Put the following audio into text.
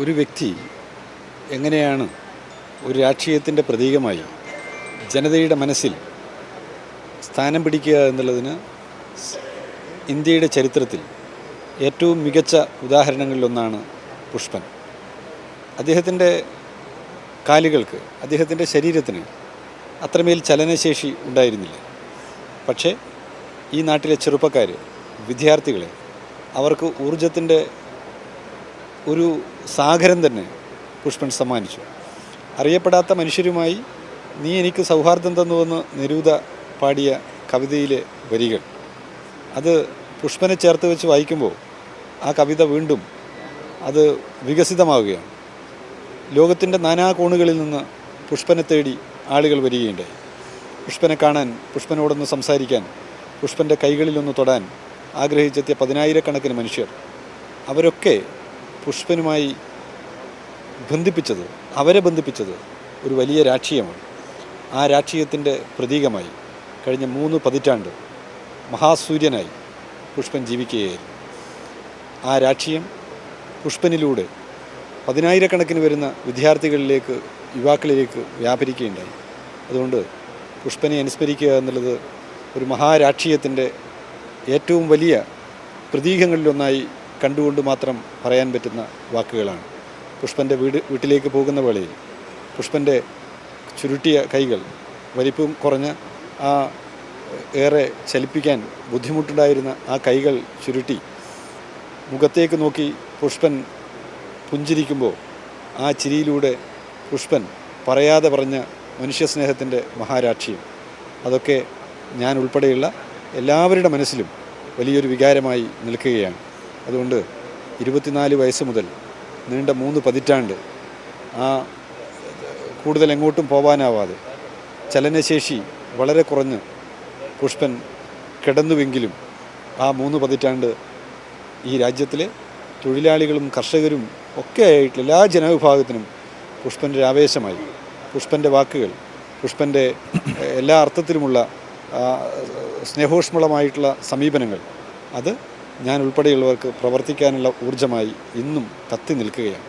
ഒരു വ്യക്തി എങ്ങനെയാണ് ഒരു രാഷ്ട്രീയത്തിന്റെ പ്രതീകമായി ജനതയുടെ മനസ്സിൽ സ്ഥാനം പിടിക്കുക എന്നുള്ളതിന് ഇന്ത്യയുടെ ചരിത്രത്തിൽ ഏറ്റവും മികച്ച ഉദാഹരണങ്ങളിലൊന്നാണ് പുഷ്പൻ. അദ്ദേഹത്തിന്റെ കാലുകൾക്ക് അദ്ദേഹത്തിന്റെ ശരീരത്തിന് അത്രമേൽ ചലനശേഷി ഉണ്ടായിരുന്നില്ല. പക്ഷേ ഈ നാട്ടിലെ ചെറുപ്പക്കാർ വിദ്യാർത്ഥികളെ അവർക്ക് ഊർജത്തിന്റെ ഒരു സാഗരം തന്നെ പുഷ്പൻ സമ്മാനിച്ചു. അറിയപ്പെടാത്ത മനുഷ്യരുമായി നീ എനിക്ക് സൗഹാർദ്ദം തന്നുവെന്ന് നിരൂത പാടിയ കവിതയിലെ വരികൾ. അത് പുഷ്പനെ ചേർത്ത് വെച്ച് വായിക്കുമ്പോൾ ആ കവിത വീണ്ടും അത് വികസിതമാവുകയാണ്. ലോകത്തിന്റെ നാനാ കോണുകളിൽ നിന്ന് പുഷ്പനെ തേടി ആളുകൾ വരികയുണ്ടായി. പുഷ്പനെ കാണാൻ പുഷ്പനോടൊന്ന് സംസാരിക്കാൻ പുഷ്പന്റെ കൈകളിലൊന്ന് തൊടാൻ ആഗ്രഹിച്ചെത്തിയ പതിനായിരക്കണക്കിന് മനുഷ്യർ. അവരൊക്കെ പുഷ്പനുമായി ബന്ധിപ്പിച്ചത് അവരെ ബന്ധിപ്പിച്ചത് ഒരു വലിയ രാഷ്ട്രീയമാണ്. ആ രാഷ്ട്രീയത്തിന്റെ പ്രതീകമായി കഴിഞ്ഞ മൂന്ന് പതിറ്റാണ്ട് മഹാസൂര്യനായി പുഷ്പൻ ജീവിക്കുകയായിരുന്നു. ആ രാഷ്ട്രീയം പുഷ്പനിലൂടെ പതിനായിരക്കണക്കിന് വരുന്ന വിദ്യാർത്ഥികളിലേക്ക് യുവാക്കളിലേക്ക് വ്യാപരിക്കുകയുണ്ടായി. അതുകൊണ്ട് പുഷ്പനെ അനുസ്മരിക്കുക എന്നുള്ളത് ഒരു മഹാരാഷ്ട്രീയത്തിന്റെ ഏറ്റവും വലിയ പ്രതീകങ്ങളിലൊന്നായി കണ്ടുകൊണ്ട് മാത്രം പറയാൻ പറ്റുന്ന വാക്കുകളാണ്. പുഷ്പന്റെ വീട് വീട്ടിലേക്ക് പോകുന്ന വേളയിൽ പുഷ്പന്റെ ചുരുട്ടിയ കൈകൾ വലിപ്പം കുറഞ്ഞ ആ ഏറെ ചലിപ്പിക്കാൻ ബുദ്ധിമുട്ടുണ്ടായിരുന്ന ആ കൈകൾ ചുരുട്ടി. മുഖത്തേക്ക് നോക്കി പുഷ്പൻ പുഞ്ചിരിക്കുമ്പോൾ ആ ചിരിയിലൂടെ പുഷ്പൻ പറയാതെ പറഞ്ഞ മനുഷ്യസ്നേഹത്തിന്റെ മഹാരാക്ഷിയും. അതൊക്കെ ഞാൻ ഉൾപ്പെടെയുള്ള എല്ലാവരുടെ മനസ്സിലും വലിയൊരു വികാരമായി നിൽക്കുകയാണ്. അതുകൊണ്ട് ഇരുപത്തിനാല് വയസ്സ് മുതൽ നീണ്ട മൂന്ന് പതിറ്റാണ്ട് ആ കൂടുതൽ എങ്ങോട്ടും പോകാനാവാതെ ചലനശേഷി വളരെ കുറഞ്ഞ് പുഷ്പൻ കിടന്നുവെങ്കിലും ആ മൂന്ന് പതിറ്റാണ്ട് ഈ രാജ്യത്തിലെ തൊഴിലാളികളും കർഷകരും ഒക്കെ ആയിട്ടുള്ള എല്ലാ ജനവിഭാഗത്തിനും പുഷ്പന്റെ ആവേശമായി. പുഷ്പന്റെ വാക്കുകൾ പുഷ്പന്റെ എല്ലാ അർത്ഥത്തിലുമുള്ള സ്നേഹോഷ്മളമായിട്ടുള്ള സമീപനങ്ങൾ അത് ഞാൻ ഉൾപ്പെടെയുള്ളവർക്ക് പ്രവർത്തിക്കാനുള്ള ഊർജമായി ഇന്നും കത്തി നിൽക്കുകയാണ്.